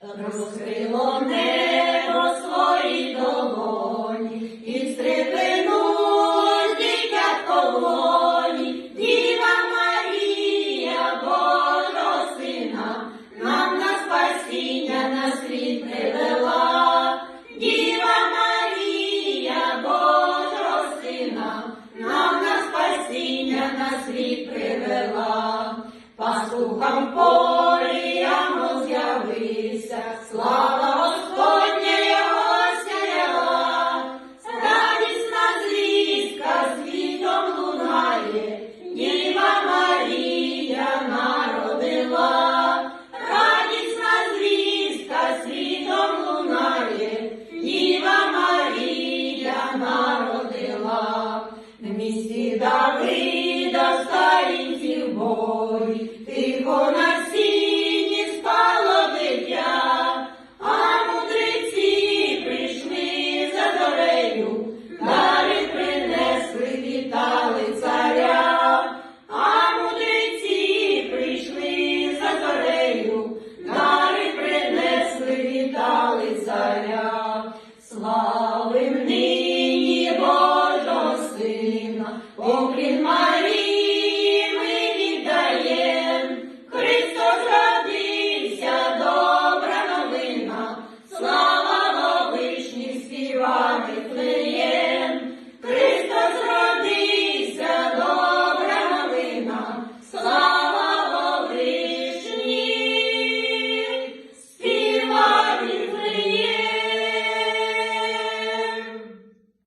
Розкрило небо свої долоні, і стрепенулось дитятко в лоні. Діва Марія, Божа сина, нам на спасіння на світ привела. Діва Марія, Божа сина, нам на спасіння на світ привела. Пастухам по Open my